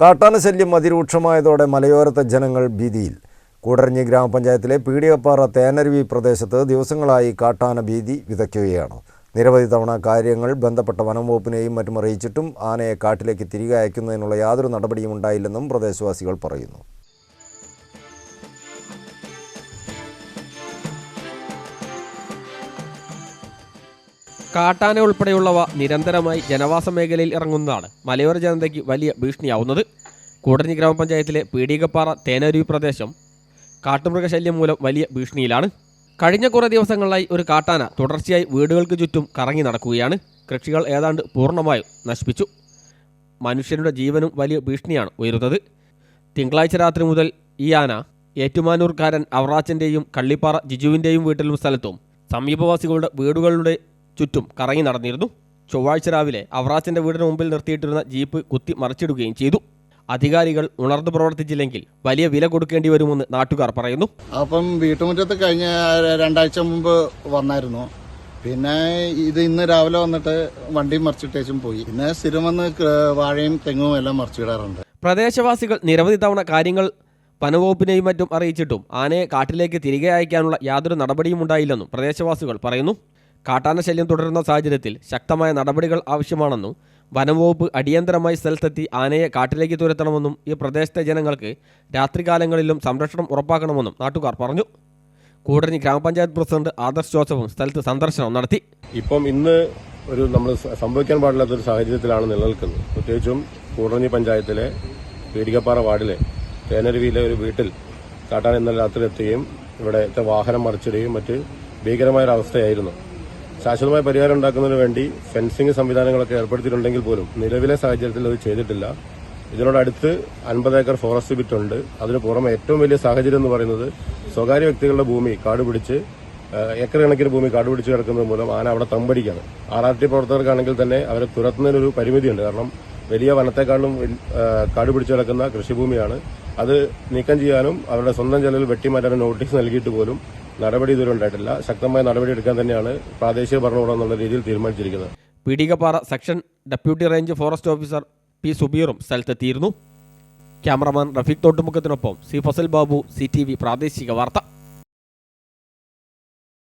കാട്ടാന ശല്യം അതിരൂക്ഷമായതോടെ മലയോരത്തെ ജനങ്ങൾ ഭീതിയിൽ. കൂടരഞ്ഞി ഗ്രാമപഞ്ചായത്തിലെ പീടികപ്പാറ തേനരുവി പ്രദേശത്ത് ദിവസങ്ങളായി കാട്ടാന ഭീതി വിതയ്ക്കുകയാണ്. നിരവധി തവണ കാര്യങ്ങൾ ബന്ധപ്പെട്ട വനംവകുപ്പിനെയും മറ്റും അറിയിച്ചിട്ടും ആനയെ കാട്ടിലേക്ക് തിരികെ അയക്കുന്നതിനുള്ള യാതൊരു നടപടിയും ഉണ്ടായില്ലെന്നും പ്രദേശവാസികൾ പറയുന്നു. കാട്ടാന ഉൾപ്പെടെയുള്ളവ നിരന്തരമായി ജനവാസ മേഖലയിൽ ഇറങ്ങുന്നതാണ്. മലയോര ജനതയ്ക്ക് വലിയ ഭീഷണിയാവുന്നത്. കൂടഞ്ഞി ഗ്രാമപഞ്ചായത്തിലെ പീടികപ്പാറ തേനരുവി പ്രദേശം കാട്ടുമൃഗശല്യം മൂലം വലിയ ഭീഷണിയിലാണ്. കഴിഞ്ഞ കുറേ ദിവസങ്ങളിലായി ഒരു കാട്ടാന തുടർച്ചയായി വീടുകൾക്ക് ചുറ്റും കറങ്ങി നടക്കുകയാണ്. കൃഷികൾ ഏതാണ്ട് പൂർണമായും നശിപ്പിച്ചു. മനുഷ്യരുടെ ജീവനും വലിയ ഭീഷണിയാണ് ഉയരുന്നത്. തിങ്കളാഴ്ച രാത്രി മുതൽ ഈ ആന ഏറ്റുമാനൂർക്കാരൻ അവറാച്ചന്റെയും കള്ളിപ്പാറ ജിജുവിന്റെയും വീട്ടിലും സ്ഥലത്തും സമീപവാസികളുടെ വീടുകളുടെ ചുറ്റും കറങ്ങി നടന്നിരുന്നു. ചൊവ്വാഴ്ച രാവിലെ അവറാച്ചന്റെ വീടിന് മുമ്പിൽ നിർത്തിയിട്ടിരുന്ന ജീപ്പ് കുത്തി മറിച്ചിടുകയും ചെയ്തു. അധികാരികൾ ഉണർന്നു പ്രവർത്തിച്ചില്ലെങ്കിൽ വലിയ വില കൊടുക്കേണ്ടി വരുമെന്ന് നാട്ടുകാർ പറയുന്നു. അപ്പം വീട്ടുമുറ്റത്ത് കഴിഞ്ഞ രണ്ടാഴ്ച മുമ്പ് വന്നായിരുന്നു. പിന്നെ ഇത് ഇന്ന് രാവിലെ വന്നിട്ട് വണ്ടി മറിച്ചിട്ടേച്ചും പോയി. പിന്നെ സ്ഥിരം വന്ന് വാഴയും തെങ്ങും എല്ലാം മറിച്ചിടാറുണ്ട്. പ്രദേശവാസികൾ നിരവധി തവണ കാര്യങ്ങൾ വനവകുപ്പിനെയും മറ്റും അറിയിച്ചിട്ടും ആനയെ കാട്ടിലേക്ക് തിരികെ അയക്കാനുള്ള യാതൊരു നടപടിയും ഉണ്ടായില്ലെന്നും പ്രദേശവാസികൾ പറയുന്നു. കാട്ടാന ശല്യം തുടരുന്ന സാഹചര്യത്തിൽ ശക്തമായ നടപടികൾ ആവശ്യമാണെന്നും വനംവകുപ്പ് അടിയന്തരമായി സ്ഥലത്തെത്തി ആനയെ കാട്ടിലേക്ക് തുരത്തണമെന്നും ഈ പ്രദേശത്തെ ജനങ്ങൾക്ക് രാത്രികാലങ്ങളിലും സംരക്ഷണം ഉറപ്പാക്കണമെന്നും നാട്ടുകാർ പറഞ്ഞു. കൂടരഞ്ഞി ഗ്രാമപഞ്ചായത്ത് പ്രസിഡന്റ് ആദർശ് ജോസഫും സ്ഥലത്ത് സന്ദർശനം നടത്തി. ഇപ്പം ഇന്ന് ഒരു നമ്മൾ സംഭവിക്കാൻ പാടില്ലാത്ത ഒരു സാഹചര്യത്തിലാണ് നിലനിൽക്കുന്നത്. പ്രത്യേകിച്ചും കൂടരഞ്ഞി പഞ്ചായത്തിലെ പീടികപ്പാറ വാർഡിലെ തേനരുവിയിലെ ഒരു വീട്ടിൽ കാട്ടാൻ ഇന്നലെ രാത്രി എത്തുകയും ഇവിടെ വാഹനം മറിച്ചിടുകയും മറ്റ് ഭീകരമായൊരവസ്ഥയായിരുന്നു ശാശ്വതമായ പരിഹാരം ഉണ്ടാക്കുന്നതിന് വേണ്ടി ഫെൻസിംഗ് സംവിധാനങ്ങളൊക്കെ ഏർപ്പെടുത്തിയിട്ടുണ്ടെങ്കിൽ പോലും നിലവിലെ സാഹചര്യത്തിൽ അത് ചെയ്തിട്ടില്ല. ഇതിനോടടുത്ത് അൻപത് ഏക്കർ ഫോറസ്റ്റ് ബിറ്റ് ഉണ്ട്. അതിന് പുറമെ ഏറ്റവും വലിയ സാഹചര്യം എന്ന് പറയുന്നത് സ്വകാര്യ വ്യക്തികളുടെ ഭൂമി കാട് പിടിച്ച് ഏക്കർ കണക്കിന് ഭൂമി കാട് പിടിച്ച് കിടക്കുന്നത് മൂലം ആന അവിടെ തമ്പടിക്കാണ്. ആർ ആർ ടി പ്രവർത്തകർക്കാണെങ്കിൽ തന്നെ അവരെ തുരത്തുന്നതിനൊരു പരിമിതിയുണ്ട്. കാരണം വലിയ വനത്തെക്കാളും കാട് പിടിച്ച് കിടക്കുന്ന കൃഷിഭൂമിയാണ്. അത് നീക്കം ചെയ്യാനും അവരുടെ സ്വന്തം ചെലവിൽ വെട്ടിമാറ്റാനും നോട്ടീസ് നൽകിയിട്ട് പോലും നടപടി ഇതുവരെ ഉണ്ടായിട്ടില്ല. ശക്തമായ നടപടി എടുക്കാൻ തന്നെയാണ് പ്രാദേശിക ഭരണകൂടം എന്നുള്ള രീതിയിൽ തീരുമാനിച്ചിരിക്കുന്നത്. Peedikappara section deputy range forest officer P സുബീറും സ്ഥലത്തെത്തിയിരുന്നു. Cameraman Rafeeq തോട്ടുമുഖത്തിനൊപ്പം C Fasal Babu C T V പ്രാദേശിക വാർത്ത.